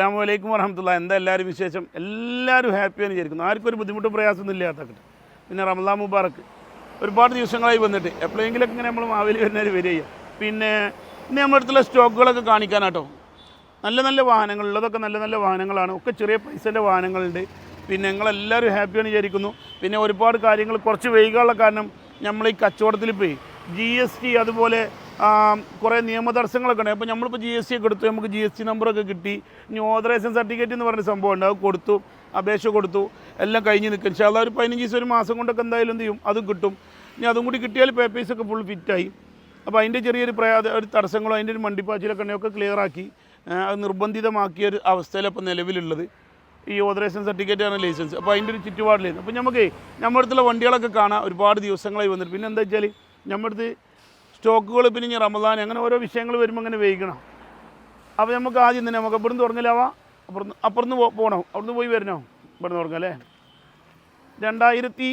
അസ്സാമലൈക്കും വരഹമുല്ല എന്താ എല്ലാവരും വിശേഷം? എല്ലാവരും ഹാപ്പിയാണ് വിചാരിക്കുന്നു. ആർക്കും ഒരു ബുദ്ധിമുട്ടും പ്രയാസമൊന്നും ഇല്ലാത്തക്കട്ടെ പിന്നെ റംലാ മുബാറക്ക് ഒരുപാട് ദിവസങ്ങളായി വന്നിട്ട് എപ്പോഴെങ്കിലൊക്കെ ഇങ്ങനെ നമ്മൾ മാവേലി വരുന്നവർ വരിക. പിന്നെ ഇനി നമ്മുടെ അടുത്തുള്ള സ്റ്റോക്കുകളൊക്കെ കാണിക്കാനാട്ടോ. നല്ല നല്ല വാഹനങ്ങൾ ഉള്ളതൊക്കെ നല്ല നല്ല വാഹനങ്ങളാണ്. ഒക്കെ ചെറിയ പൈസന്റെ വാഹനങ്ങളുണ്ട്. പിന്നെ ഞങ്ങളെല്ലാവരും ഹാപ്പിയാണ് വിചാരിക്കുന്നു. പിന്നെ ഒരുപാട് കാര്യങ്ങൾ കുറച്ച് വൈകാനുള്ള കാരണം നമ്മൾ ഈ കച്ചവടത്തിൽ പോയി ജി അതുപോലെ കുറേ നിയമതടസ്സങ്ങളൊക്കെ ഉണ്ട്. അപ്പോൾ നമ്മളിപ്പോൾ ജി എസ് ടി ഒക്കെ എടുത്തു. നമുക്ക് ജി എസ് ടി നമ്പറൊക്കെ കിട്ടി. ഇനി ഓതറൈസേഷൻ സർട്ടിഫിക്കറ്റ് എന്ന് പറഞ്ഞ സംഭവം ഉണ്ട്. അത് കൊടുത്തു. അപേക്ഷ കൊടുത്തു. എല്ലാം കഴിഞ്ഞ് നിൽക്കും. പക്ഷേ അതൊരു പതിനഞ്ച് ദിവസം ഒരു മാസം കൊണ്ടൊക്കെ എന്തായാലും എന്ത് ചെയ്യും? അതും കിട്ടും. ഇനി അതും കൂടി കിട്ടിയാൽ പേപ്പേഴ്സൊക്കെ ഫുൾ ഫിറ്റായി അപ്പോൾ അതിന്റെ ചെറിയൊരു പ്രയാ ഒരു തടസ്സങ്ങളോ അതിന്റെ ഒരു മണ്ടിപ്പാച്ചിലൊക്കെ ഉണ്ടെങ്കിൽ ആ, അത് നിർബന്ധിതമാക്കിയ ഒരു അവസ്ഥയിലാണ് ഇപ്പോൾ നിലവിലുള്ളത്. ഈ ഓതറേഷൻ സർട്ടിഫിക്കറ്റ് ആണ് ലൈസൻസ് അപ്പോൾ അതിന്റെ ഒരു ചുറ്റുപാടിലായിരുന്നു അപ്പോൾ നമുക്ക് നമ്മുടെ അടുത്തുള്ള വണ്ടികളൊക്കെ കാണാം ഒരുപാട് ദിവസങ്ങളായി വന്നിട്ട് പിന്നെ എന്താ വെച്ചാൽ നമ്മുടെ അടുത്ത് സ്റ്റോക്കുകൾ പിന്നെ ഇനി റമദാൻ അങ്ങനെ ഓരോ വിഷയങ്ങൾ വരുമ്പോൾ അങ്ങനെ വേവിക്കണം അപ്പോൾ നമുക്ക് ആദ്യം തന്നെ നമുക്ക് ഇവിടുന്ന് തുടങ്ങലാവാ അപ്പുറത്ത് അപ്പുറത്ത് പോകണോ അവിടുന്ന് പോയി വരണോ? ഇവിടുന്ന് തുടങ്ങാം അല്ലേ രണ്ടായിരത്തി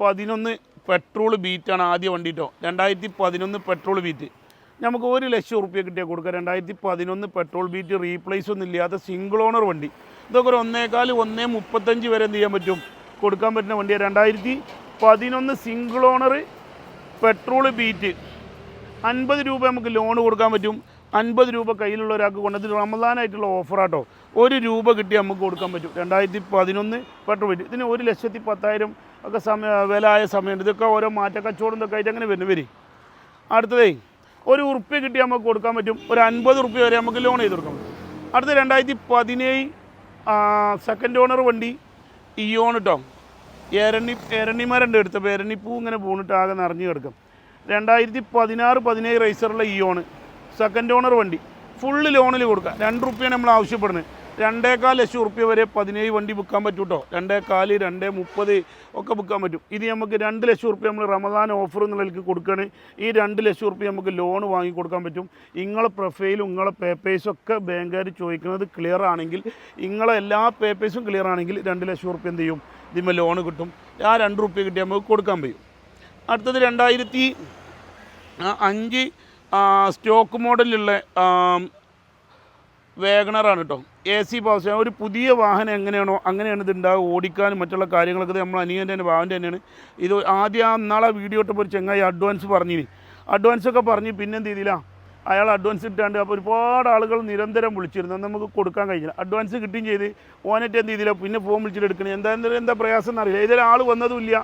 പതിനൊന്ന് പെട്രോൾ ബീറ്റാണ് ആദ്യ വണ്ടി കേട്ടോ രണ്ടായിരത്തി പതിനൊന്ന് പെട്രോൾ ബീറ്റ് നമുക്ക് ഒരു ലക്ഷം റുപ്യ കിട്ടിയാൽ കൊടുക്കാം. രണ്ടായിരത്തി പതിനൊന്ന് പെട്രോൾ ബീറ്റ് റീപ്ലേസ് ഒന്നും ഇല്ലാത്ത സിംഗിൾ ഓണർ വണ്ടി. ഇതൊക്കെ ഒരു ഒന്നേകാൽ ഒന്നേ മുപ്പത്തഞ്ച് വരെ എന്ത് ചെയ്യാൻ പറ്റും? കൊടുക്കാൻ പറ്റുന്ന വണ്ടിയാണ് രണ്ടായിരത്തി പതിനൊന്ന് സിംഗിൾ ഓണർ പെട്രോൾ ബീറ്റ് അൻപത് രൂപ നമുക്ക് ലോൺ കൊടുക്കാൻ പറ്റും. അൻപത് രൂപ കയ്യിലുള്ള ഒരാൾക്ക് കൊണ്ടത് റമദാനായിട്ടുള്ള ഓഫറാട്ടോ ഒരു രൂപ കിട്ടി നമുക്ക് കൊടുക്കാൻ പറ്റും. രണ്ടായിരത്തി പതിനൊന്ന് പെട്രോൾ പറ്റും ഇതിന് ഒരു ലക്ഷത്തി പത്തായിരം ഒക്കെ സമയ വില ആയ സമയമുണ്ട്. ഇതൊക്കെ ഓരോ മാറ്റ കച്ചവടം ഇതൊക്കെ ആയിട്ട് അങ്ങനെ വരുന്നു വരും. അടുത്തതേ ഒരു ഉറുപ്പ്യ കിട്ടി നമുക്ക് കൊടുക്കാൻ പറ്റും. ഒരു അൻപത് ഉറുപ്പ്യ വരെ നമുക്ക് ലോൺ ചെയ്ത് കൊടുക്കാൻ പറ്റും. അടുത്ത രണ്ടായിരത്തി പതിനേഴ് സെക്കൻഡ് ഓണർ വണ്ടി ഇയോൺ കേട്ടോ എരണി എരണിമാരുണ്ട് എടുത്തപ്പോൾ എരണിപ്പൂ ഇങ്ങനെ പോണിട്ട് ആകെ നിറഞ്ഞു കിടക്കും. രണ്ടായിരത്തി പതിനാറ് പതിനേഴ് റൈസറുള്ള ഇയോണ് സെക്കൻഡ് ഓണർ വണ്ടി. ഫുള്ള് ലോണിൽ കൊടുക്കാം. രണ്ട് റുപ്യാണ് നമ്മൾ ആവശ്യപ്പെടുന്നത് രണ്ടേകാൽ ലക്ഷം റുപ്യ വരെ പതിനേഴ് വണ്ടി വിൽക്കാൻ പറ്റും കേട്ടോ രണ്ടേകാൽ രണ്ടേ മുപ്പത് ഒക്കെ വിൽക്കാൻ പറ്റും. ഇത് നമുക്ക് രണ്ട് ലക്ഷം റുപ്യ നമ്മൾ റമദാൻ ഓഫർ എന്നുള്ളതിലേക്ക് കൊടുക്കുകയാണ് ഈ രണ്ട് ലക്ഷം റുപ്യ നമുക്ക് ലോൺ വാങ്ങി കൊടുക്കാൻ പറ്റും. നിങ്ങളെ പ്രൊഫൈലും നിങ്ങളെ പേപ്പേഴ്സും ഒക്കെ ബാങ്കുകാർ ചോദിക്കുന്നത് ക്ലിയർ ആണെങ്കിൽ നിങ്ങളെ എല്ലാ പേപ്പേഴ്സും ക്ലിയർ ആണെങ്കിൽ രണ്ട് ലക്ഷം റുപ്യ എന്ത് ചെയ്യും? ഇതിന്മേൽ ലോൺ കിട്ടും. ആ രണ്ട് റുപ്യ കിട്ടിയാൽ നമുക്ക് കൊടുക്കാൻ പറ്റും. അടുത്തത് രണ്ടായിരത്തി അഞ്ച് സ്റ്റോക്ക് മോഡലുള്ള ആ, വേഗണറാണ് കേട്ടോ എ സി പാസ് ഒരു പുതിയ വാഹനം എങ്ങനെയാണോ അങ്ങനെയാണ് ഇത് ഉണ്ടാകുക ഓടിക്കാനും മറ്റുള്ള കാര്യങ്ങളൊക്കെ നമ്മൾ അനിയന്റെ തന്നെ ഭാവന്റെ തന്നെയാണ്. ഇത് ആദ്യം ആ നാളെ വീഡിയോ ഇട്ടപ്പോൾ ഒരു ചെങ്ങായി അഡ്വാൻസ് പറഞ്ഞിനി. അഡ്വാൻസ് ഒക്കെ പറഞ്ഞ് പിന്നെ എന്ത് ചെയ്തില്ല? അയാൾ അഡ്വാൻസ് ഇട്ടാണ്ട് അപ്പോൾ ഒരുപാട് ആളുകൾ നിരന്തരം വിളിച്ചിരുന്നു. നമുക്ക് കൊടുക്കാൻ കഴിഞ്ഞില്ല. അഡ്വാൻസ് കിട്ടുകയും ചെയ്ത്. ഓനറ്റ് എന്ത് ചെയ്തില്ല? പിന്നെ ഫോം വിളിച്ചിട്ട് എടുക്കണേ. എന്താ എന്താ പ്രയാസം എന്നറിയില്ല ഏതൊരാൾ വന്നതും വന്നതുമില്ല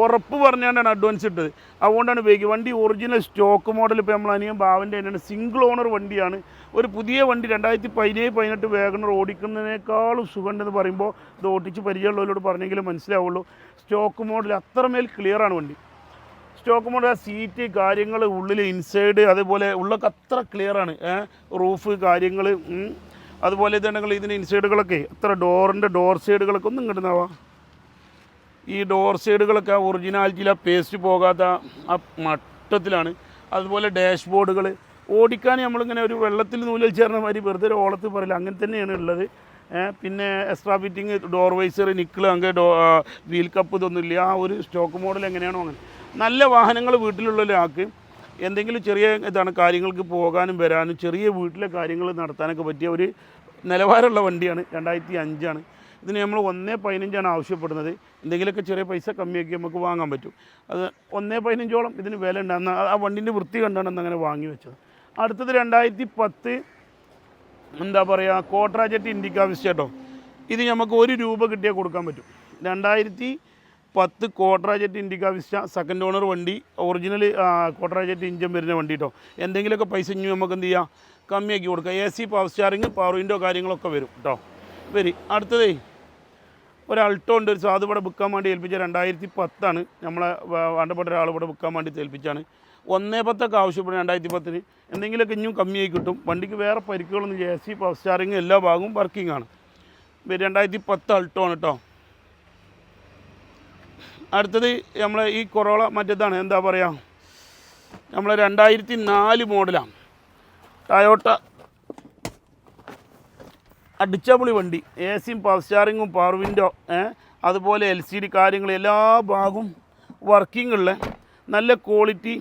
ഉറപ്പ് പറഞ്ഞാണ് അഡ്വാൻസ് ഇട്ടത്. അതുകൊണ്ടാണ് ഉപയോഗിക്കുക. വണ്ടി ഒറിജിനൽ സ്റ്റോക്ക് മോഡൽ ഇപ്പോൾ നമ്മൾ അനിയൻ ഭാവന്റെ തന്നെയാണ് സിംഗിൾ ഓണർ വണ്ടിയാണ്. ഒരു പുതിയ വണ്ടി രണ്ടായിരത്തി പതിനേഴ് പതിനെട്ട് വേഗണർ ഓടിക്കുന്നതിനേക്കാളും സുഖമുണ്ടെന്ന് പറയുമ്പോൾ ഇത് ഓടിച്ച് പരിചയമുള്ളവരോട് പറഞ്ഞെങ്കിലും മനസ്സിലാവുള്ളൂ. സ്റ്റോക്ക് മോഡൽ അത്രമേൽ ക്ലിയറാണ് വണ്ടി. സ്റ്റോക്ക് മോഡൽ സീറ്റ് കാര്യങ്ങൾ ഉള്ളിൽ ഇൻസൈഡ് അതേപോലെ ഉള്ളൊക്കെ അത്ര ക്ലിയറാണ് റൂഫ് കാര്യങ്ങൾ അതുപോലെ തന്നെ ഇതിന്റെ ഇൻസൈഡുകളൊക്കെ അത്ര ഡോറിന്റെ ഡോർ സൈഡുകളൊക്കെ ഒന്നും കിട്ടുന്നവാ ഈ ഡോർ സൈഡുകളൊക്കെ ഒറിജിനാലിറ്റിയിൽ പേസ്റ്റ് പോകാത്ത ആ മട്ടത്തിലാണ്. അതുപോലെ ഡാഷ് ബോർഡുകൾ ഓടിക്കാൻ നമ്മളിങ്ങനെ ഒരു വെള്ളത്തിൽ നൂലിൽ ചേർന്ന മാതിരി വെറുതെ ഒരു ഓളത്ത് പറയില്ല അങ്ങനെ തന്നെയാണ് ഉള്ളത്. പിന്നെ extra fitting door visor nickel അങ്ങനെ ഡോ വീൽ കപ്പ് ഇതൊന്നുമില്ല ആ ഒരു സ്റ്റോക്ക് മോഡൽ എങ്ങനെയാണോ അങ്ങനെ. നല്ല വാഹനങ്ങൾ വീട്ടിലുള്ള ഒരാൾക്ക് എന്തെങ്കിലും ചെറിയ ഇതാണ് കാര്യങ്ങൾക്ക് പോകാനും വരാനും ചെറിയ വീട്ടിലെ കാര്യങ്ങൾ നടത്താനൊക്കെ പറ്റിയ ഒരു നിലവാരമുള്ള വണ്ടിയാണ്. രണ്ടായിരത്തി അഞ്ചാണ്. ഇതിന് നമ്മൾ ഒന്നേ പതിനഞ്ചാണ് ആവശ്യപ്പെടുന്നത്. എന്തെങ്കിലുമൊക്കെ ചെറിയ പൈസ കമ്മിയാക്കി നമുക്ക് വാങ്ങാൻ പറ്റും. അത് ഒന്നേ പതിനഞ്ചോളം ഇതിന് വില ഉണ്ടാകുന്ന ആ വണ്ടിന്റെ വൃത്തി കണ്ടാണ് അങ്ങനെ വാങ്ങി വെച്ചത്. അടുത്തത് രണ്ടായിരത്തി പത്ത് എന്താ പറയുക കോട്രാജറ്റ് ഇൻഡിക്ക വിസ്റ്റേട്ടോ ഇത് നമുക്ക് ഒരു രൂപ കിട്ടിയാൽ കൊടുക്കാൻ പറ്റും. രണ്ടായിരത്തി പത്ത് Quadrajet Indica Vista second owner വണ്ടി ഒറിജിനൽ കോട്രാജറ്റ് ഇഞ്ചൻ വരുന്ന വണ്ടി കേട്ടോ. എന്തെങ്കിലുമൊക്കെ പൈസ ഇനി നമുക്ക് എന്ത് ചെയ്യാം? കമ്മിയാക്കി കൊടുക്കാം. A C power steering power window കാര്യങ്ങളൊക്കെ വരും കേട്ടോ. വരി. അടുത്തതേ ഒരു ഉണ്ട് ഒരു സാധു ഇവിടെ വിൽക്കാൻ വേണ്ടി ഏൽപ്പിച്ച രണ്ടായിരത്തി പത്താണ് നമ്മളെ വേണ്ടപ്പെട്ട ഒരാൾ ഇവിടെ വിൽക്കാൻ വേണ്ടി ഏൽപ്പിച്ചാണ്. ഒന്നേ പത്തൊക്കെ ആവശ്യപ്പെടും രണ്ടായിരത്തി പത്തിന് എന്തെങ്കിലുമൊക്കെ ഇനിയും കമ്മിയായി കിട്ടും. വണ്ടിക്ക് വേറെ പരിക്കുകളൊന്നും ജെ സി പവർ സ്റ്റാറിങ് എല്ലാ ഭാഗവും വർക്കിംഗ് ആണ്. രണ്ടായിരത്തി പത്ത് അൾട്ടോ ആണ് കേട്ടോ അടുത്തത് നമ്മളെ ഈ കൊറോള മറ്റേതാണ്. എന്താ പറയുക നമ്മളെ രണ്ടായിരത്തി നാല് മോഡലാണ്. ടയോട്ട അടിച്ചപൊളി വണ്ടി. എ സിയും പവർ സ്റ്റാറിങ്ങും പവർ വിൻഡോ അതുപോലെ എൽ സി ഡി കാര്യങ്ങൾ എല്ലാ ഭാഗവും വർക്കിംഗ് ഉള്ള നല്ല ക്വാളിറ്റി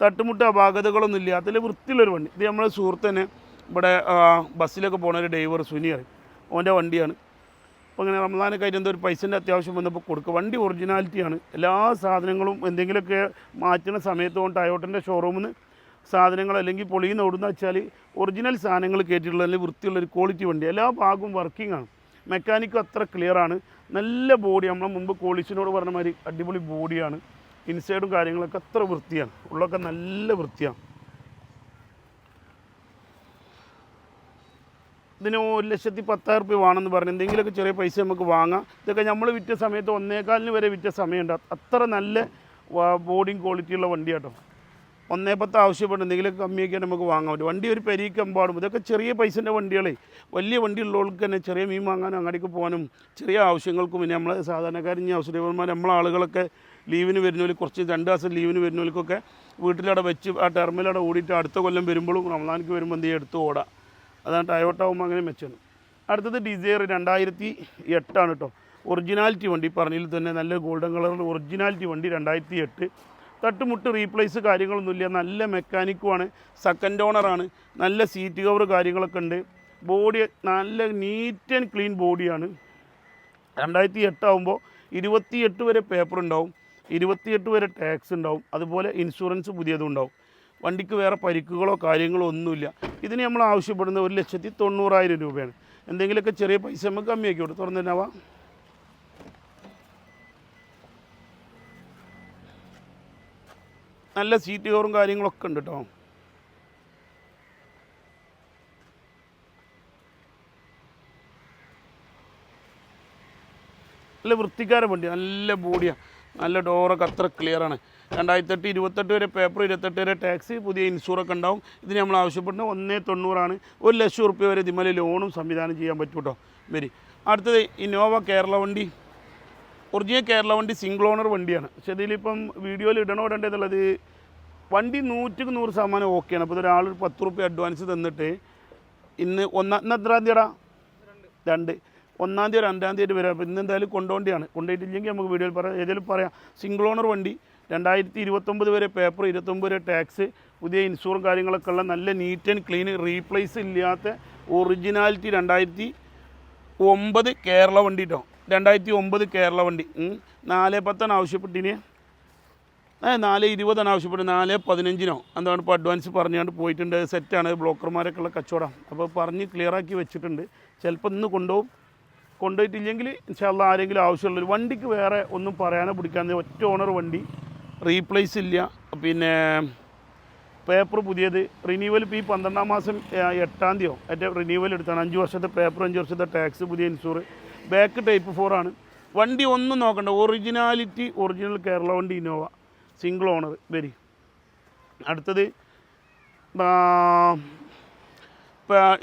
തട്ടുമുട്ട അപാകതകളൊന്നും ഇല്ല. അതിൽ വൃത്തിയുള്ളൊരു വണ്ടി. ഇത് നമ്മളെ സുഹൃത്തന്നെ ഇവിടെ ബസ്സിലൊക്കെ പോണ ഒരു ഡ്രൈവർ സുനി അറിയും ഓന്റെ വണ്ടിയാണ്. അപ്പോൾ ഇങ്ങനെ റംസാനൊക്കെ ആയിട്ട് എന്തോ ഒരു പൈസന്റെ അത്യാവശ്യം വന്നപ്പോൾ കൊടുക്കുക. വണ്ടി ഒറിജിനാലിറ്റിയാണ് എല്ലാ സാധനങ്ങളും എന്തെങ്കിലുമൊക്കെ മാറ്റുന്ന സമയത്ത് കൊണ്ട് ടയോട്ടന്റെ ഷോറൂമിൽ നിന്ന് സാധനങ്ങൾ അല്ലെങ്കിൽ പൊളിയുന്ന ഓടുന്ന വെച്ചാൽ ഒറിജിനൽ സാധനങ്ങൾ കയറ്റിയിട്ടുള്ള അല്ലെങ്കിൽ വൃത്തിയുള്ള ഒരു ക്വാളിറ്റി വണ്ടി. എല്ലാ ഭാഗവും വർക്കിംഗ് ആണ്. മെക്കാനിക്കും അത്ര ക്ലിയർ ആണ്. നല്ല ബോഡി നമ്മളെ മുമ്പ് കോളിച്ചിനോട് പറഞ്ഞ മാതിരി അടിപൊളി ബോഡിയാണ് ഇൻസൈഡും കാര്യങ്ങളൊക്കെ അത്ര വൃത്തിയാണ്. ഉള്ളൊക്കെ നല്ല വൃത്തിയാണ്. ഇതിന് ഒരു ലക്ഷത്തി പത്തായിരം റുപ്യ വേണമെന്ന് പറഞ്ഞു. എന്തെങ്കിലുമൊക്കെ ചെറിയ പൈസ നമുക്ക് വാങ്ങാം. ഇതൊക്കെ നമ്മൾ വിറ്റ സമയത്ത് ഒന്നേകാലിന് വരെ വിറ്റ സമയമുണ്ട്. അത്ര നല്ല ബോഡിങ് ക്വാളിറ്റിയുള്ള വണ്ടി കേട്ടോ ഒന്നേ പത്ത് ആവശ്യപ്പെട്ട് എന്തെങ്കിലും കമ്മിയൊക്കെ നമുക്ക് വാങ്ങാൻ പറ്റും. വണ്ടി ഒരു പെരീക്കമ്പാടും. ഇതൊക്കെ ചെറിയ പൈസന്റെ വണ്ടികളെ. വലിയ വണ്ടി ഉള്ളവർക്ക് തന്നെ ചെറിയ മീൻ വാങ്ങാനും അങ്ങാടിക്ക് പോകാനും ചെറിയ ആവശ്യങ്ങൾക്കും പിന്നെ നമ്മളെ സാധാരണക്കാരൻ ഈ ഔഷധന്മാർ നമ്മളെ ആളുകളൊക്കെ ലീവിന് വരുന്നവർ കുറച്ച് രണ്ട് ദിവസം ലീവിന് വരുന്നവർക്കൊക്കെ വീട്ടിലവിടെ വെച്ച് ആ ടെർമിലവിടെ ഓടിയിട്ട് അടുത്ത കൊല്ലം വരുമ്പോഴും റമദാനിക്ക് വരുമ്പോൾ എന്ത് ചെയ്യും? എടുത്ത് ഓടാം. അതാണ് ടയോട്ട ആകുമ്പോൾ അങ്ങനെ മെച്ചാണ് അടുത്തത് ഡിസയർ രണ്ടായിരത്തി എട്ടാണ് കേട്ടോ. ഒറിജിനാലിറ്റി വണ്ടി പറഞ്ഞതിൽ തന്നെ നല്ല ഗോൾഡൻ കളറിൽ ഒറിജിനാലിറ്റി വണ്ടി രണ്ടായിരത്തി എട്ട്. തട്ടുമുട്ട് റീപ്ലേസ് കാര്യങ്ങളൊന്നുമില്ല നല്ല മെക്കാനിക്കുമാണ് സെക്കൻഡ് ഓണറാണ് നല്ല സീറ്റ് കവർ കാര്യങ്ങളൊക്കെ ഉണ്ട്. ബോഡി നല്ല നീറ്റ് ആൻഡ് ക്ലീൻ ബോഡിയാണ് രണ്ടായിരത്തി എട്ടാകുമ്പോൾ ഇരുപത്തിയെട്ട് വരെ പേപ്പർ ഉണ്ടാവും ഇരുപത്തിയെട്ട് വരെ ടാക്സ് ഉണ്ടാവും അതുപോലെ ഇൻഷുറൻസ് പുതിയതും ഉണ്ടാവും. വണ്ടിക്ക് വേറെ പരിക്കുകളോ കാര്യങ്ങളോ ഒന്നുമില്ല. ഇതിന് നമ്മൾ ആവശ്യപ്പെടുന്നത് ഒരു ലക്ഷത്തി തൊണ്ണൂറായിരം രൂപയാണ്. എന്തെങ്കിലുമൊക്കെ ചെറിയ പൈസ നമുക്ക് കമ്മിയാക്കി കൊടുത്തു തുറന്നു നല്ല സീറ്റ് കവറും കാര്യങ്ങളൊക്കെ ഉണ്ട് കേട്ടോ നല്ല വൃത്തിക്കാര വണ്ടി നല്ല ബോഡിയാണ് നല്ല ഡോറൊക്കെ അത്ര ക്ലിയറാണ് രണ്ടായിരത്തെട്ട് ഇരുപത്തെട്ട് വരെ പേപ്പർ ഇരുപത്തെട്ട് വരെ ടാക്സി പുതിയ ഇൻഷൂറൊക്കെ ഉണ്ടാവും. ഇതിന് നമ്മൾ ആവശ്യപ്പെടുന്നത് ഒന്നേ തൊണ്ണൂറാണ്. ഒരു ലക്ഷം റുപ്യ വരെ ഇതിമല ലോണും സംവിധാനം ചെയ്യാൻ പറ്റും കേട്ടോ വരി. അടുത്തത് ഇന്നോവ കേരള വണ്ടി. ഒറിജിനൽ കേരള വണ്ടി സിംഗിൾ ഓണർ വണ്ടിയാണ്. പക്ഷേ ഇതിലിപ്പം വീഡിയോയിൽ ഇടണോ ഇടേണ്ടതുള്ളത് വണ്ടി നൂറ്റിക്ക് നൂറ് ശതമാനം ഓക്കെയാണ് അപ്പോൾ ഒരാൾ ഒരു പത്ത് റുപ്യ അഡ്വാൻസ് തന്നിട്ട് ഇന്ന് ഒന്നാം ഇന്ന് എത്രാം തീയതിടാ രണ്ട്. ഒന്നാം തീയതി രണ്ടാം തീയതി വരാം. അപ്പോൾ ഇന്ന് എന്തായാലും കൊണ്ടുപോകേണ്ടിയാണ് കൊണ്ടുപോയിട്ടില്ലെങ്കിൽ നമുക്ക് വീഡിയോയിൽ പറയാം ഏതെങ്കിലും പറയാം. സിംഗിൾ ഓണർ വണ്ടി രണ്ടായിരത്തി ഇരുപത്തൊമ്പത് വരെ പേപ്പർ ഇരുപത്തൊമ്പത് വരെ ടാക്സ് പുതിയ ഇൻഷുറും കാര്യങ്ങളൊക്കെ ഉള്ള നല്ല നീറ്റ് ആൻഡ് ക്ലീൻ റീപ്ലേസ് ഇല്ലാത്ത ഒറിജിനാലിറ്റി രണ്ടായിരത്തി ഒമ്പത് കേരള വണ്ടി കേട്ടോ രണ്ടായിരത്തി ഒമ്പത് കേരള വണ്ടി. നാല് പത്താണ് ആവശ്യപ്പെട്ടിന്. നാല് ഇരുപതാണ് ആവശ്യപ്പെട്ടത് നാല് പതിനഞ്ചിനോ. എന്താണ് ഇപ്പോൾ അഡ്വാൻസ് പറഞ്ഞുകൊണ്ട് പോയിട്ടുണ്ട്. സെറ്റാണ് ബ്ലോക്കർമാരൊക്കെ ഉള്ള കച്ചവടം. അപ്പോൾ പറഞ്ഞ് ക്ലിയറാക്കി വെച്ചിട്ടുണ്ട്. ചിലപ്പോൾ ഇന്ന് കൊണ്ടുപോകും കൊണ്ടുപോയിട്ടില്ലെങ്കിൽ ചില ആരെങ്കിലും ആവശ്യമുള്ള ഒരു വണ്ടിക്ക് വേറെ ഒന്നും പറയാനോ പിടിക്കാതെ ഒറ്റ ഓണർ വണ്ടി റീപ്ലേസ് ഇല്ല. പിന്നെ പേപ്പർ പുതിയത്. റിന്യൂവൽ ഇപ്പോൾ ഈ പന്ത്രണ്ടാം മാസം എട്ടാം തീയതിയോ? ഏറ്റവും റിന്യൂവൽ എടുത്താണ്. അഞ്ച് വർഷത്തെ പേപ്പർ അഞ്ച് വർഷത്തെ ടാക്സ് പുതിയ ഇൻഷൂർ ബാക്ക് ടൈപ്പ് ഫോർ ആണ്. വണ്ടി ഒന്നും നോക്കണ്ട. ഒറിജിനാലിറ്റി ഒറിജിനൽ കേരള വണ്ടി ഇന്നോവ സിംഗിൾ ഓണർ വരി. അടുത്തത്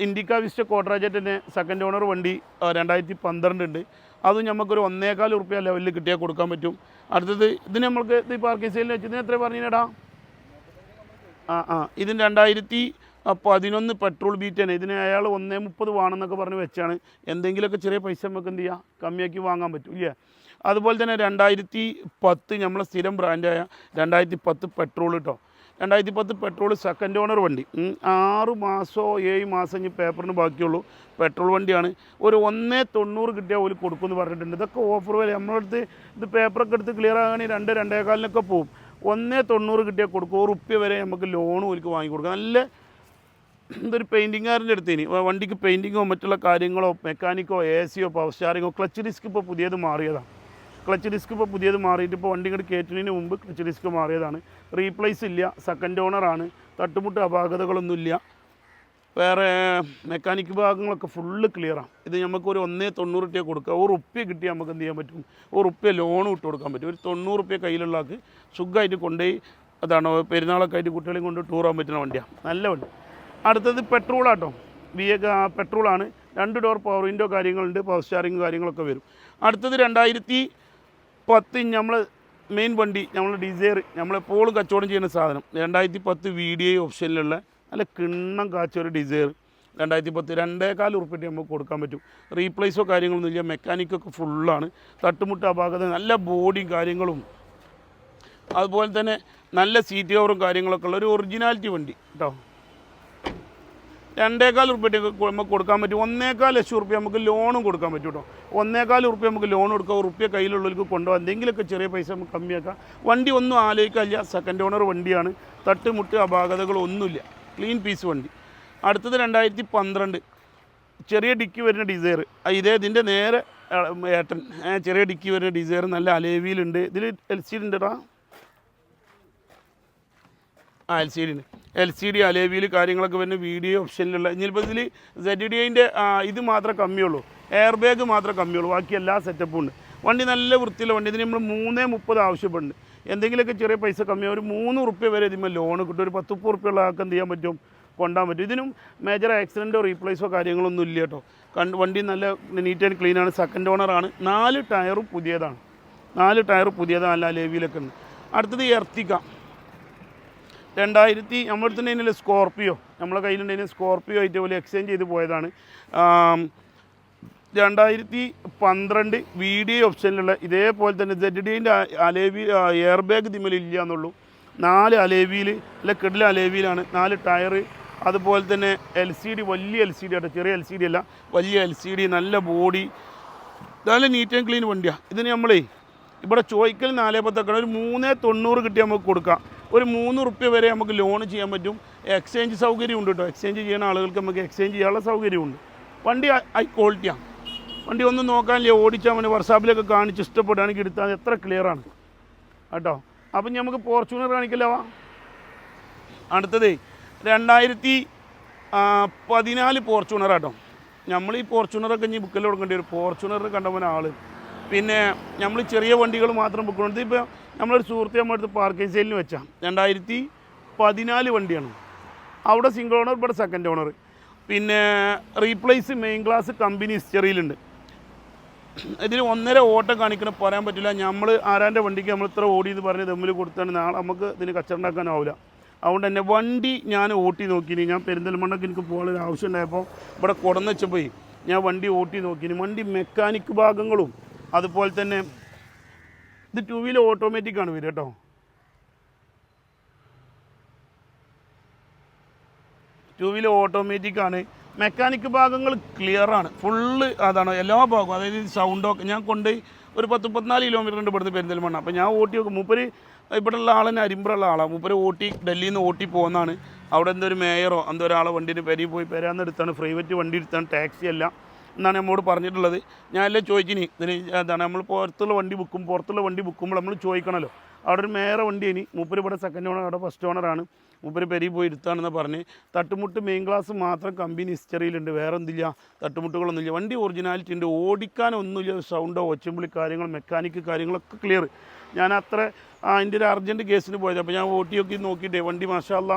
ഇൻഡിക്ക വിസ്റ്റ കോട്ടറാജറ്റിന്റെ സെക്കൻഡ് ഓണർ വണ്ടി രണ്ടായിരത്തി പന്ത്രണ്ട് ഉണ്ട്. അത് നമുക്കൊരു ഒന്നേകാൽ റുപ്യ ലെവലിൽ കിട്ടിയാൽ കൊടുക്കാൻ പറ്റും. അടുത്തത് ഇതിന് നമ്മൾക്ക് ഇത് പാർക്കിംഗ് സെയിലിൽ വെച്ച് എത്ര പറഞ്ഞിടാ ആ ആ ഇതിന് രണ്ടായിരത്തി പതിനൊന്ന് പെട്രോൾ ബീറ്റാണ് ഇതിന് അയാൾ ഒന്നേ മുപ്പത് വേണമെന്നൊക്കെ പറഞ്ഞ് വെച്ചാണ്. എന്തെങ്കിലുമൊക്കെ ചെറിയ പൈസ നമുക്ക് എന്ത് ചെയ്യാം? കമ്മിയാക്കി വാങ്ങാൻ പറ്റും ഇല്ലേ? അതുപോലെ തന്നെ രണ്ടായിരത്തി പത്ത് നമ്മളെ സ്ഥിരം ബ്രാൻഡായ രണ്ടായിരത്തി പത്ത് പെട്രോൾ കേട്ടോ രണ്ടായിരത്തി പത്ത് പെട്രോൾ സെക്കൻഡ് ഓണർ വണ്ടി. ആറ് മാസമോ ഏഴ് മാസം ഇനി പേപ്പറിന് ബാക്കിയുള്ളൂ. പെട്രോൾ വണ്ടിയാണ്. ഒരു ഒന്നേ തൊണ്ണൂറ് കിട്ടിയാൽ ഒരു കൊടുക്കുമെന്ന് പറഞ്ഞിട്ടുണ്ട്. ഇതൊക്കെ ഓഫർ വില നമ്മളടുത്ത് ഇത് പേപ്പറൊക്കെ എടുത്ത് ക്ലിയർ ആകണമെങ്കിൽ രണ്ട് രണ്ടേകാലിനൊക്കെ പോകും ഒന്നേ തൊണ്ണൂറ് കിട്ടിയാൽ കൊടുക്കും. ഒരു റുപ്യ വരെ നമുക്ക് ലോണും ഒരുക്ക് വാങ്ങി കൊടുക്കാം നല്ല ഇതൊരു പെയിന്റിങ്ങുകാരന്റെ അടുത്തേനി. വണ്ടിക്ക് പെയിന്റിങ്ങോ മറ്റുള്ള കാര്യങ്ങളോ മെക്കാനിക്കോ എ സിയോ പവർ സ്റ്റാറിങ്ങോ ക്ലച്ച് ഡിസ്ക് ഇപ്പോൾ പുതിയത് മാറിയതാണ്. ക്ലച്ച് ഡിസ്ക് ഇപ്പോൾ പുതിയത് മാറിയിട്ട് ഇപ്പോൾ വണ്ടി ഇങ്ങോട്ട് കയറ്റുന്നതിന് മുമ്പ് ക്ലച്ച് ഡിസ്ക് മാറിയതാണ്. റീപ്ലേസ് ഇല്ല സെക്കൻഡ് ഓണറാണ് തട്ടുമുട്ട് അപാകതകളൊന്നുമില്ല വേറെ മെക്കാനിക് ഭാഗങ്ങളൊക്കെ ഫുള്ള് ക്ലിയറാണ് ഇത് നമുക്ക് ഒരു ഒന്നേ തൊണ്ണൂറ് റുപ്യ കൊടുക്കുക ഒരു റുപ്യ കിട്ടിയാൽ നമുക്ക് എന്ത് ചെയ്യാൻ പറ്റും? ഒരു റുപ്യ ലോൺ ഇട്ട് കൊടുക്കാൻ പറ്റും. ഒരു തൊണ്ണൂറ് റുപ്യ കയ്യിലുള്ള ആൾക്ക് സുഖമായിട്ട് കൊണ്ടുപോയി അതാണ് പെരുന്നാളൊക്കെ ആയിട്ട് കുട്ടികളെയും കൊണ്ട് ടൂർ പോകാൻ പറ്റുന്ന വണ്ടിയാണ് നല്ല വണ്ടി. അടുത്തത് പെട്രോളാട്ടോ. വി എ പെട്രോളാണ്. രണ്ട് ഡോർ പവർ വിൻഡോ കാര്യങ്ങളുണ്ട് പവർ സ്റ്റാറിങ് കാര്യങ്ങളൊക്കെ വരും. അടുത്തത് രണ്ടായിരത്തി പത്ത് നമ്മൾ മെയിൻ വണ്ടി നമ്മൾ ഡിസയർ നമ്മളെപ്പോഴും കച്ചവടം ചെയ്യുന്ന സാധനം. രണ്ടായിരത്തി പത്ത് വി ഡി ഐ ഓപ്ഷനിലുള്ള നല്ല കിണ്ണം കാച്ച ഒരു ഡിസയർ രണ്ടായിരത്തി പത്ത് രണ്ടേകാൽ ഉറുപ്പിട്ട് നമുക്ക് കൊടുക്കാൻ പറ്റും. റീപ്ലേസോ കാര്യങ്ങളൊന്നും ഇല്ല മെക്കാനിക്കൊക്കെ ഫുള്ളാണ് തട്ടുമുട്ട അപാകത നല്ല ബോഡിയും കാര്യങ്ങളും. അതുപോലെ തന്നെ നല്ല സീറ്റ് കവറും കാര്യങ്ങളൊക്കെ ഉള്ള ഒരു ഒറിജിനാലിറ്റി വണ്ടി കേട്ടോ രണ്ടേകാൽ ഉറുപ്പ്യ നമുക്ക് കൊടുക്കാൻ പറ്റും. ഒന്നേകാൽ ലക്ഷം ഉറുപ്പ്യ നമുക്ക് ലോണും കൊടുക്കാൻ പറ്റും കേട്ടോ ഒന്നേകാൽ ഉറുപ്പ്യ നമുക്ക് ലോൺ കൊടുക്കാം. ഉറുപ്പ്യ കയ്യിലുള്ളവർക്ക് കൊണ്ടുപോകാം. എന്തെങ്കിലുമൊക്കെ ചെറിയ പൈസ നമുക്ക് കമ്മിയാക്കാം. വണ്ടി ഒന്നും ആലോചിക്കില്ല. സെക്കൻഡ് ഓണർ വണ്ടിയാണ്. തട്ടുമുട്ട് അപാകതകളൊന്നുമില്ല ക്ലീൻ പീസ് വണ്ടി. അടുത്തത് രണ്ടായിരത്തി പന്ത്രണ്ട്. ചെറിയ ഡിക്കി വരുന്ന ഡിസൈർ ഇതേ ഇതിന്റെ നേരെ ഏട്ടൻ. ചെറിയ ഡിക്കി വരുന്ന ഡിസൈർ നല്ല അലേവിയിലുണ്ട്. ഇതിൽ എൽ സി ഡി ഉണ്ടടാ. ആ L C D L C D അലേവിയിൽ കാര്യങ്ങളൊക്കെ വരുന്ന വീഡിയോ ഓപ്ഷനിലുള്ള ഇനിയിപ്പോൾ ഇതിൽ സെഡ് ഡി ഐന്റെ ഇത് മാത്രമേ കമ്മിയുള്ളൂ. എയർ ബാഗ് മാത്രമേ കമ്മിയുള്ളൂ. ബാക്കി എല്ലാ സെറ്റപ്പും ഉണ്ട്. വണ്ടി നല്ല വൃത്തിയുള്ള വണ്ടി. ഇതിന് നമ്മൾ മൂന്നേ മുപ്പത് ആവശ്യപ്പെടുന്നുണ്ട്. എന്തെങ്കിലുമൊക്കെ ചെറിയ പൈസ കമ്മിയാവും ഒരു മൂന്ന് റുപ്യ വരെ ഇതിന്മേൽ ലോൺ കിട്ടും. ഒരു പത്ത് മുപ്പത് റുപ്യുള്ള ആൾക്ക് എന്ത് ചെയ്യാൻ പറ്റും? കൊണ്ടാൻ പറ്റും. ഇതിനും മേജർ ആക്സിഡന്റോ റീപ്ലേസോ കാര്യങ്ങളൊന്നും ഇല്ല കേട്ടോ. കണ്ട് വണ്ടി നല്ല നീറ്റ് ആൻഡ് ക്ലീൻ ആണ്. സെക്കൻഡ് ഓണറാണ് നാല് ടയറും പുതിയതാണ്. നാല് ടയർ പുതിയതാണ്. നല്ല ലേവിയിലൊക്കെ ഉണ്ട്. അടുത്തത് എർത്തിക്ക രണ്ടായിരത്തി തന്നെ സ്കോർപ്പിയോ നമ്മളെ കയ്യിലുണ്ടെങ്കിൽ സ്കോർപ്പിയോ ആയിട്ട് പോലെ എക്സ്ചേഞ്ച് ചെയ്ത് പോയതാണ്. രണ്ടായിരത്തി പന്ത്രണ്ട് വി ഡി ഓപ്ഷനിലുള്ള ഇതേപോലെ തന്നെ സെഡ് ഡിന്റെ അലേവി എയർ ബാഗ് തിമ്മൽ ഇല്ല എന്നുള്ളൂ. നാല് അലേവിയിൽ അല്ല കിടില അലേവിയിലാണ്. നാല് ടയർ അതുപോലെ തന്നെ എൽ സി ഡി വലിയ എൽ സി ഡി ആട്ടോ. ചെറിയ എൽ സി ഡി അല്ല വലിയ എൽ സി ഡി നല്ല ബോഡി നല്ല നീറ്റ് ആൻഡ് ക്ലീൻ വണ്ടിയാണ് ഇതിന് നമ്മളേ ഇവിടെ ചോയ്ക്കൽ നാലേ പത്തൊക്കെ ഒരു മൂന്നേ തൊണ്ണൂറ് കിട്ടി നമുക്ക് കൊടുക്കാം. ഒരു മൂന്ന് റുപ്യ വരെ നമുക്ക് ലോൺ ചെയ്യാൻ പറ്റും. എക്സ്ചേഞ്ച് സൗകര്യം ഉണ്ട് കേട്ടോ എക്സ്ചേഞ്ച് ചെയ്യുന്ന ആളുകൾക്ക് നമുക്ക് എക്സ്ചേഞ്ച് ചെയ്യാനുള്ള സൗകര്യമുണ്ട്. വണ്ടി ഹൈ ക്വാളിറ്റിയാണ് വണ്ടി ഒന്നും നോക്കാനില്ല ഓടിച്ചാൽ മതി വർഷാപ്പിലൊക്കെ കാണിച്ച് ഇഷ്ടപ്പെടുകയാണെങ്കിൽ എടുത്താൽ എത്ര ക്ലിയറാണ് കേട്ടോ? അപ്പം നമുക്ക് ഫോർച്യൂണർ കാണിക്കല്ലോ അടുത്തത് രണ്ടായിരത്തി പതിനാല് ഫോർച്യൂണർ കേട്ടോ നമ്മൾ ഈ ഫോർച്യൂണറൊക്കെ ഇനി ബുക്കിൽ കൊടുക്കേണ്ടി വരും. ഫോർച്യൂണർ കണ്ടവൻ ആൾ. പിന്നെ നമ്മൾ ചെറിയ വണ്ടികൾ മാത്രം ബുക്ക് ഇപ്പോൾ നമ്മളൊരു സുഹൃത്തെ നമ്മുടെ അടുത്ത് പാർക്കിംഗ് സെയിലിന് വെച്ചാൽ രണ്ടായിരത്തി പതിനാല് വണ്ടിയാണ്. അവിടെ സിംഗിൾ ഓണർ ഇവിടെ സെക്കൻഡ് ഓണർ പിന്നെ റീപ്ലേസ് മെയിൻ ക്ലാസ് കമ്പനി ഹിസ്റ്ററിയിലുണ്ട് ഇതിന് ഒന്നര ഓട്ടം കാണിക്കണം പറയാൻ പറ്റില്ല. നമ്മൾ ആരാന്റെ വണ്ടിക്ക് നമ്മൾ ഇത്ര ഓടി എന്ന് പറഞ്ഞ് തമ്മിൽ കൊടുത്താണ്. നാളെ നമുക്ക് ഇതിന് കച്ചറുണ്ടാക്കാനാവില്ല അതുകൊണ്ട് തന്നെ വണ്ടി ഞാൻ ഓട്ടി നോക്കിനി. ഞാൻ പെരിന്തൽമണ്ണക്ക് എനിക്ക് പോകാനൊരു ആവശ്യം ഉണ്ടായപ്പോൾ ഇവിടെ കുടന്ന് വെച്ചപ്പോൾ ഞാൻ വണ്ടി ഓട്ടി നോക്കിനി. വണ്ടി മെക്കാനിക് ഭാഗങ്ങളും അതുപോലെ തന്നെ ഇത് ടു വീലർ ഓട്ടോമാറ്റിക് ആണ് വരിക കേട്ടോ. ടു വീലർ ഓട്ടോമാറ്റിക് ആണ്. മെക്കാനിക് ഭാഗങ്ങൾ ക്ലിയർ ആണ്. ഫുള്ള് അതാണ്. എല്ലാ ഭാഗവും. അതായത് സൗണ്ടൊക്കെ ഞാൻ കൊണ്ട് ഒരു പത്ത് മുപ്പത്തിനാല് കിലോമീറ്റർ ഉണ്ട് ഇവിടുന്ന് പെരിന്തൽമണ്ണ. അപ്പോൾ ഞാൻ ഓട്ടി നോക്കും. മൂപ്പര് ഇവിടെ ഉള്ള ആളെന്നെ അരിമ്പുള്ള ആളാണ് മൂപ്പര് ഓട്ടി ഡൽഹിയിൽ നിന്ന് ഓട്ടി പോകുന്നതാണ് അവിടെ എന്തോ ഒരു മേയറോ എന്തോ ഒരാളെ വണ്ടിന് പെരി പോയി പെരാന്ന് എടുത്താണ്. പ്രൈവറ്റ് വണ്ടി എടുത്താണ്. ടാക്സി അല്ല. എന്നാണ് നമ്മോട് പറഞ്ഞിട്ടുള്ളത്. ഞാൻ എല്ലാം ചോദിച്ചിനി? ഇതിന് എന്താണ് നമ്മൾ പുറത്തുള്ള വണ്ടി ബുക്കും പുറത്തുള്ള വണ്ടി ബുക്കുമ്പോൾ നമ്മൾ ചോദിക്കണമല്ലോ അവിടെ ഒരു മേറെ വണ്ടി ഇനി മൂപ്പര് ഇവിടെ സെക്കൻഡ് ഓണർ അവിടെ ഫസ്റ്റ് ഓണറാണ് മൂപ്പര് പെരി പോയി ഇരുത്താണെന്ന് പറഞ്ഞ്. തട്ടുമുട്ട് മെയിൻ ക്ലാസ് മാത്രം കമ്പനി ഹിസ്റ്ററിയിലുണ്ട് വേറെ എന്തില്ല? തട്ടുമുട്ടുകളൊന്നുമില്ല വണ്ടി ഒറിജിനാലിറ്റി ഉണ്ട്. ഓടിക്കാനൊന്നുമില്ല സൗണ്ടോ ഒച്ചമ്പിളി കാര്യങ്ങൾ മെക്കാനിക്ക് കാര്യങ്ങളൊക്കെ ക്ലിയർ ഞാൻ അത്ര അതിന്റെ ഒരു അർജന്റ് കേസിന് പോയത്. അപ്പോൾ ഞാൻ ഓട്ടി നോക്കി നോക്കിയിട്ടേ വണ്ടി മാഷാല്ല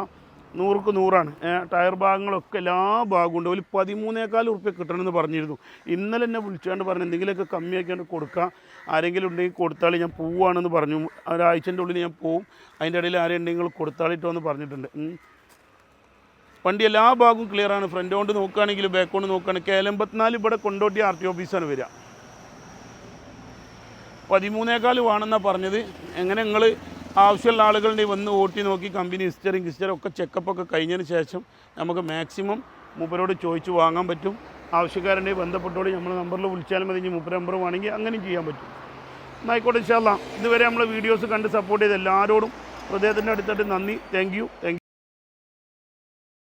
നൂറുക്ക് നൂറാണ്. ടയർ ഭാഗങ്ങളൊക്കെ എല്ലാ ഭാഗവും ഉണ്ട്. ഒരു പതിമൂന്നേക്കാൽ ഉറുപ്പ്യ കിട്ടണമെന്ന് പറഞ്ഞിരുന്നു. ഇന്നലെ എന്നെ വിളിച്ചുകൊണ്ട് പറഞ്ഞു എന്തെങ്കിലുമൊക്കെ കമ്മിയാക്കിയാണ്ട് കൊടുക്കാം. ആരെങ്കിലും ഉണ്ടെങ്കിൽ കൊടുത്താൽ ഞാൻ പോവുകയാണെന്ന് പറഞ്ഞു. ഒരാഴ്ചന്റെ ഉള്ളിൽ ഞാൻ പോവും. അതിന്റെ ഇടയിൽ ആരെയും ഉണ്ടെങ്കിൽ കൊടുത്താളിട്ടോ എന്ന് പറഞ്ഞിട്ടുണ്ട്. വണ്ടി എല്ലാ ഭാഗവും ക്ലിയർ ആണ്. ഫ്രണ്ട് കൊണ്ട് നോക്കുകയാണെങ്കിൽ ബാക്ക് കൊണ്ട് നോക്കുകയാണെങ്കിൽ കേലമ്പത്തിനാല് ഇവിടെ കൊണ്ടോട്ടി ആർ ടി ഓഫീസാണ് വരിക. പതിമൂന്നേക്കാൾ വേണമെന്നാണ് പറഞ്ഞത്. എങ്ങനെ നിങ്ങൾ ആവശ്യമുള്ള ആളുകളുടെ വന്ന് ഓട്ടി നോക്കി കമ്പനി ഹിസ്റ്ററിങ് ഹിസ്റ്ററി ഒക്കെ ചെക്കപ്പ് ഒക്കെ കഴിഞ്ഞതിന് ശേഷം നമുക്ക് മാക്സിമം മൂപ്പരോട് ചോദിച്ച് വാങ്ങാൻ പറ്റും. ആവശ്യക്കാരന്റെ ബന്ധപ്പെട്ടോട് നമ്മൾ നമ്പറിൽ വിളിച്ചാൽ മതി. ഇനി മൂപ്പര നമ്പർ വേണമെങ്കിൽ അങ്ങനെയും ചെയ്യാൻ പറ്റും. എന്നായിക്കോട്ടെ ഇൻഷാല്ല ഇതുവരെ നമ്മൾ വീഡിയോസ് കണ്ട് സപ്പോർട്ട് ചെയ്ത എല്ലാവരോടും ഹൃദയത്തിന്റെ അടുത്തായിട്ട് നന്ദി. Thank you thank